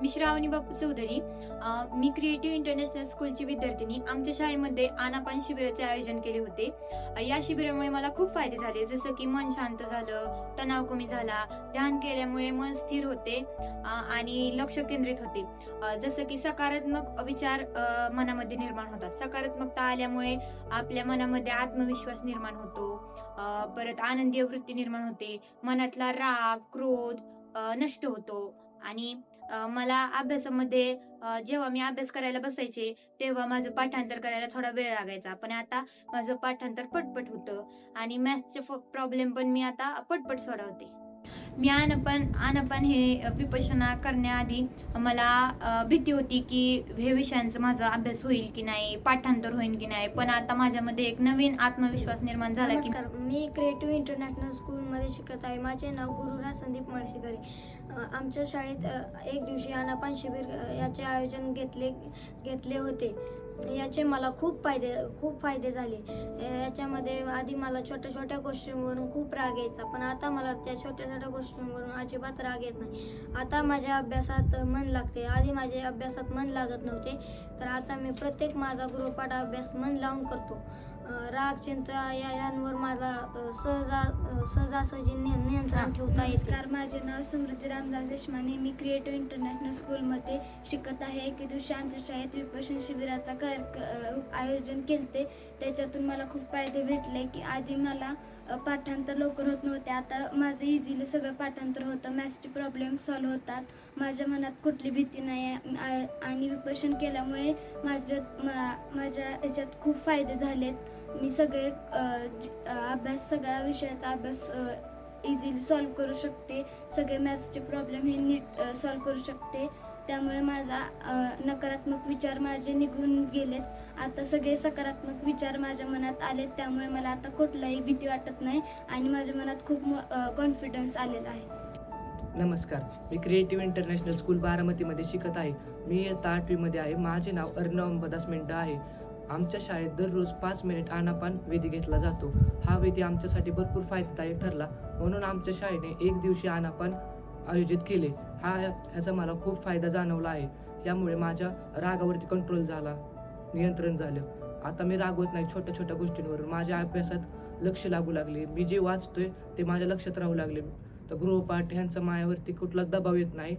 मी श्रावणी बापू चौधरी. मी creative international स्कूलची विद्यार्थिनी. आमच्या शाळेमध्ये आनापान शिबिराचे आयोजन केले होते. या शिबिरामुळे मला खूप फायदे झाले. जसं की मन शांत झालं तणाव कमी झाला ध्यान केल्यामुळे मन स्थिर होते आणि लक्ष केंद्रित होते. जसं की सकारात्मक विचार मनामध्ये निर्माण होतात. सकारात्मकता आल्यामुळे आपल्या मनामध्ये आत्मविश्वास निर्माण होतो. परत आनंदीय वृत्ती निर्माण होते. मनातला राग क्रोध नष्ट होतो. आणि मला अभ्यासामध्ये जेव्हा मी अभ्यास करायला बसायचे तेव्हा माझं पाठांतर करायला थोडा वेळ लागायचा. पण आता माझं पाठांतर पटपट होतं आणि मॅथ्सचे प्रॉब्लेम पण मी आता पटपट सोडवते. मी आनपण आनपण हे विपशना करण्याआधी मला भीती होती की हे विषयांचा माझा अभ्यास होईल की नाही पाठांतर होईल की नाही. पण आता माझ्यामध्ये एक नवीन आत्मविश्वास निर्माण झाला की मी क्रिएटिव्ह इंटरनॅशनल स्कूलमध्ये शिकत आहे. माझे नाव गुरुराज संदीप माळशेकरे. आमच्या शाळेत एक दिवशी आनापान शिबिर याचे आयोजन घेतले घेतले होते. याचे मला खूप फायदे खूप फायदे झाले. याच्यामध्ये आधी मला छोट्या छोट्या गोष्टींवरून खूप राग यायचा पण आता मला त्या छोट्या छोट्या गोष्टींवरून अजिबात राग येत नाही. आता माझ्या अभ्यासात मन लागते. आधी माझ्या अभ्यासात मन लागत नव्हते तर आता मी प्रत्येक माझा गृहपाठ अभ्यास मन लावून करतो. राग चिंता या यांवर मला अ, सहजा सहजासहजी निय- नियंत्रण ठेवता नमस्कार. माझे नाव समृद्धी रामदास देशमाने. मी क्रिएटिव्ह इंटरनॅशनल स्कूलमध्ये शिकत आहे. एके दिवशी आमच्या शाळेत विपशन शिबिराचा आयोजन केलते. त्याच्यातून मला खूप फायदे भेटले की आधी मला पाठांतर लवकर होत नव्हते. आता माझं इझिली सगळं पाठांतर होतं. मॅथ्सचे प्रॉब्लेम सॉल्व्ह होतात. माझ्या मनात कुठली भीती नाही आहे. आणि विपशन केल्यामुळे माझ्यात मा- माझ्या याच्यात खूप फायदे झालेत. मी सगळे अभ्यास सगळ्या विषयाचा अभ्यास इझिली सॉल्व करू शकते. सगळे मॅथ्सचे प्रॉब्लेम हे नीट सॉल्व करू शकते. त्यामुळे माझा नकारात्मक विचार माझे निघून गेलेत. आता सगळे सकारात्मक विचार माझ्या मनात आलेत त्यामुळे मला आता कुठलाही भीती वाटत नाही आणि माझ्या मनात खूप कॉन्फिडन्स आलेला आहे. नमस्कार. मी क्रिएटिव्ह इंटरनॅशनल स्कूल बारामतीमध्ये शिकत आहे. मी इयत्ता आठवीमध्ये आहे. माझे नाव अर्णव अंबादास मेंढा आहे. आमच्या शाळेत दररोज पाच मिनिट आनापान विधी घेतला जातो. हा विधी आमच्यासाठी भरपूर फायदेदायक ठरला. म्हणून आमच्या शाळेने एक दिवशी आनापान आयोजित केले. हा ह्याचा मला खूप फायदा जाणवला आहे. यामुळे माझ्या रागावरती कंट्रोल झाला. नियंत्रण झालं. आता मी रागवत नाही छोट्या छोट्या गोष्टींवरून. माझ्या अभ्यासात लक्ष लागू लागले. मी जे वाचतोय ते माझ्या लक्षात राहू लागले. तर गृहपाठ ह्यांचा मायावरती कुठला दबाव येत नाही.